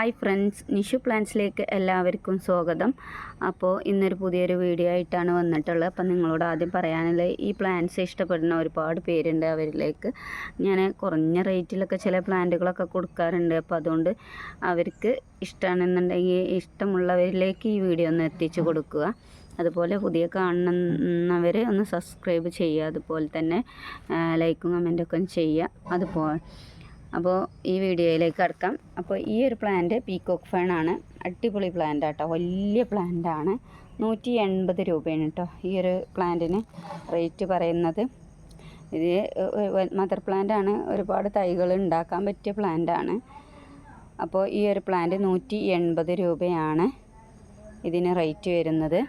Hi friends Nishu പ്ലാൻസിലേക്ക് എല്ലാവർക്കും സ്വാഗതം. അപ്പോൾ ഇന്നൊരു പുതിയൊരു വീഡിയോ ആയിട്ടാണ് വന്നിട്ടുള്ളത്. അപ്പം നിങ്ങളോട് ആദ്യം പറയാനുള്ളത് ഈ പ്ലാന്റ്സ് ഇഷ്ടപ്പെടുന്ന ഒരുപാട് പേരുണ്ട് അവരിലേക്ക്. ഞാൻ കുറഞ്ഞ റേറ്റിലൊക്കെ ചില പ്ലാന്റുകളൊക്കെ കൊടുക്കാറുണ്ട്. അപ്പോൾ അതുകൊണ്ട് അവർക്ക് ഇഷ്ടമാണെന്നുണ്ടെങ്കിൽ ഇഷ്ടമുള്ളവരിലേക്ക് ഈ വീഡിയോ ഒന്ന് എത്തിച്ചു കൊടുക്കുക. അതുപോലെ പുതിയ കാണുന്നവർ ഒന്ന് സബ്സ്ക്രൈബ് ചെയ്യുക. അതുപോലെ തന്നെ ലൈക്കും കമന്റൊക്കെ ചെയ്യുക. അതുപോലെ അപ്പോൾ ഈ വീഡിയോയിലേക്ക് കടക്കാം. അപ്പോൾ ഈ ഒരു പ്ലാന്റ് പീക്കോക്ക് ഫേൺ ആണ്. അടിപൊളി പ്ലാന്റ് ആട്ടോ. വലിയ പ്ലാന്റ് ആണ്. നൂറ്റി എൺപത് രൂപയാണ് കേട്ടോ ഈ ഒരു പ്ലാന്റിന് റേറ്റ് പറയുന്നത്. ഇത് മദർ പ്ലാന്റ് ആണ്. ഒരുപാട് തൈകൾ ഉണ്ടാക്കാൻ പറ്റിയ പ്ലാന്റ് ആണ്. അപ്പോൾ ഈ ഒരു പ്ലാന്റ് നൂറ്റി എൺപത് രൂപയാണ് ഇതിന് റേറ്റ് വരുന്നത്.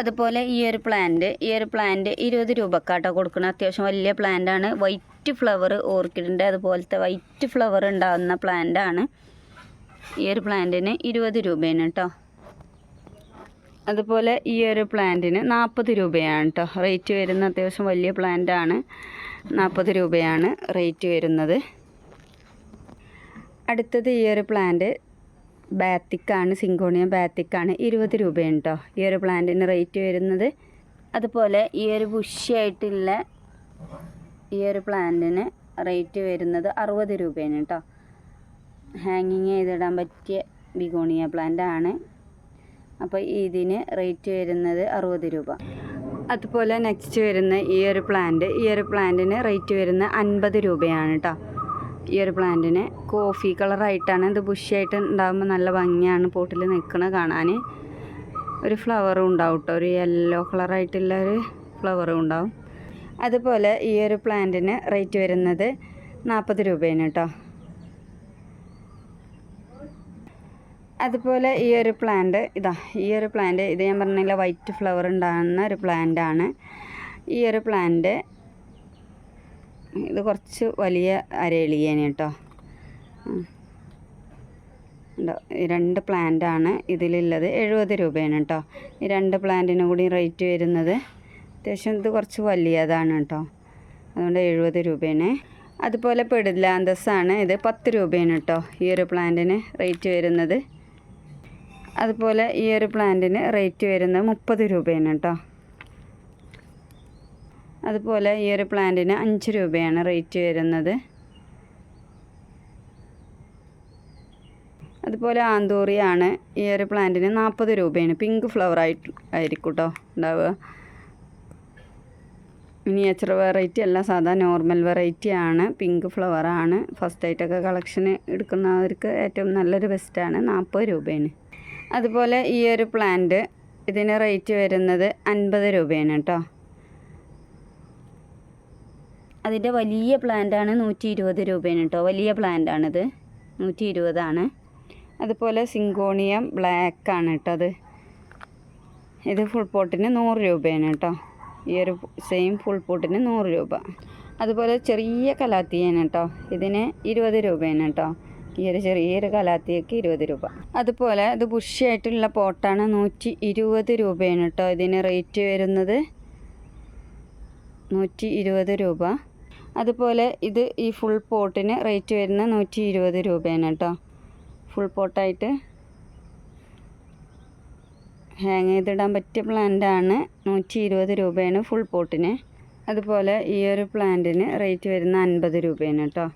അതുപോലെ ഈ ഒരു പ്ലാന്റ് ഈ ഒരു പ്ലാന്റ് ഇരുപത് രൂപക്കാട്ടോ കൊടുക്കുന്നത് അത്യാവശ്യം വലിയ പ്ലാന്റ് ആണ്. വൈറ്റ് ഫ്ലവർ ഓർക്കിഡിന്റെ അതുപോലത്തെ വൈറ്റ് ഫ്ലവർ ഉണ്ടാകുന്ന പ്ലാന്റ് ആണ്. ഈ ഒരു പ്ലാന്റിന് ഇരുപത് രൂപയാണ് കേട്ടോ അതുപോലെ ഈ ഒരു പ്ലാന്റിന് നാൽപ്പത് രൂപയാണ് കേട്ടോ റേറ്റ് വരുന്ന അത്യാവശ്യം വലിയ പ്ലാന്റ് ആണ്. നാൽപ്പത് രൂപയാണ് റേറ്റ് വരുന്നത്. അടുത്തത് ഈ ഒരു പ്ലാന്റ് ബാത്തിക്കാണ് സിങ്കോണിയ ബാത്തിക്കാണ് ഇരുപത് രൂപയാണ് കേട്ടോ ഈ ഒരു പ്ലാന്റിന് റേറ്റ് വരുന്നത്. അതുപോലെ ഈ ഒരു ബുഷിയായിട്ടുള്ള ഈ ഒരു പ്ലാന്റിന് റേറ്റ് വരുന്നത് അറുപത് രൂപയാണ് കേട്ടോ ഹാങ്ങിങ് ചെയ്തിടാൻ പറ്റിയ ബിഗോണിയ പ്ലാന്റ് ആണ്. അപ്പോൾ ഇതിന് റേറ്റ് വരുന്നത് അറുപത് രൂപ. അതുപോലെ നെക്സ്റ്റ് വരുന്ന ഈ ഒരു പ്ലാന്റ് ഈ ഒരു പ്ലാന്റിന് റേറ്റ് വരുന്നത് അൻപത് രൂപയാണ് കേട്ടോ ഈ ഒരു പ്ലാന്റിന് കോഫി കളറായിട്ടാണ് ഇത് ബുഷിയായിട്ട് ഉണ്ടാകുമ്പോൾ നല്ല ഭംഗിയാണ് പോട്ടിൽ നിൽക്കണ കാണാൻ. ഒരു ഫ്ലവറും ഉണ്ടാവും കേട്ടോ ഒരു യെല്ലോ കളറായിട്ടുള്ള ഒരു ഫ്ലവറും ഉണ്ടാവും. അതുപോലെ ഈ ഒരു പ്ലാന്റിന് റേറ്റ് വരുന്നത് നാൽപ്പത് രൂപയാണ് കേട്ടോ അതുപോലെ ഈ ഒരു പ്ലാന്റ് ഇതാ ഈ ഒരു പ്ലാന്റ് ഇത് ഞാൻ പറഞ്ഞില്ല വൈറ്റ് ഫ്ലവർ ഉണ്ടാകുന്ന ഒരു പ്ലാന്റ് ആണ്. ഈ ഒരു പ്ലാന്റ് ഇത് കുറച്ച് വലിയ അരളിയാണ് കേട്ടോ. രണ്ട് പ്ലാന്റ് ആണ് ഇതിലുള്ളത്. എഴുപത് രൂപയാണ് കേട്ടോ. ഈ രണ്ട് പ്ലാന്റിനും കൂടി റേറ്റ് വരുന്നത്. അത്യാവശ്യം ഇത് കുറച്ച് വലിയതാണ് കേട്ടോ. അതുകൊണ്ട് എഴുപത് രൂപയാണ്. അതുപോലെ പെടില്ലാന്തസ്സാണ് ഇത് പത്ത് രൂപയാണ് കേട്ടോ ഈ ഒരു പ്ലാന്റിന് റേറ്റ് വരുന്നത്. അതുപോലെ ഈ ഒരു പ്ലാന്റിന് റേറ്റ് വരുന്നത് മുപ്പത് രൂപയാണ് കേട്ടോ. അതുപോലെ ഈ ഒരു പ്ലാന്റിന് അഞ്ച് രൂപയാണ് റേറ്റ് വരുന്നത്. അതുപോലെ ആന്തൂറിയാണ് ഈ ഒരു പ്ലാന്റിന് നാൽപ്പത് രൂപയാണ്. പിങ്ക് ഫ്ലവർ ആയിട്ട് ആയിരിക്കും കേട്ടോ ഉണ്ടാവുക മിനിയേച്ചർ വെറൈറ്റി അല്ല സാധാ നോർമൽ വെറൈറ്റി ആണ്. പിങ്ക് ഫ്ലവർ ആണ്. ഫസ്റ്റ് ആയിട്ടൊക്കെ കളക്ഷൻ എടുക്കുന്നവർക്ക് ഏറ്റവും നല്ലൊരു ബെസ്റ്റാണ് നാൽപ്പത് രൂപയാണ്. അതുപോലെ ഈ ഒരു പ്ലാന്റ് ഇതിന് റേറ്റ് വരുന്നത് അൻപത് രൂപയാണ് കേട്ടോ. അതിന്റെ വലിയ പ്ലാന്റാണ് നൂറ്റി ഇരുപത് രൂപയാണ് കേട്ടോ. വലിയ പ്ലാന്റാണിത്. നൂറ്റി ഇരുപതാണ് അതുപോലെ സിങ്കോണിയം ബ്ലാക്ക് ആണ് കേട്ടോ അത്. ഇത് ഫുൾ പോട്ടിന് നൂറ് രൂപയാണ് കേട്ടോ. ഈ ഒരു സെയിം ഫുൾ പോട്ടിന് നൂറ് രൂപ. അതുപോലെ ചെറിയ കലാത്തിയാണ് കേട്ടോ. ഇതിന് ഇരുപത് രൂപയാണ് കേട്ടോ. ഈ ഒരു ചെറിയൊരു കലാത്തിയൊക്കെ ഇരുപത് രൂപ. അതുപോലെ ഇത് ബുഷിയായിട്ടുള്ള പോട്ടാണ് നൂറ്റി ഇരുപത് രൂപയാണ് കേട്ടോ ഇതിന് റേറ്റ് വരുന്നത്. നൂറ്റി ഇരുപത് രൂപ. അതുപോലെ ഇത് ഈ ഫുൾ പോട്ടിന് റേറ്റ് വരുന്ന നൂറ്റി ഇരുപത് രൂപയാണ് കേട്ടോ. ഫുൾ പോട്ടായിട്ട് ഹാങ് ചെയ്തിടാൻ പറ്റിയ പ്ലാന്റാണ് നൂറ്റി ഇരുപത് രൂപയാണ് ഫുൾ പോട്ടിന് അതുപോലെ ഈ ഒരു പ്ലാന്റിന് റേറ്റ് വരുന്ന അൻപത് രൂപയാണ് കേട്ടോ.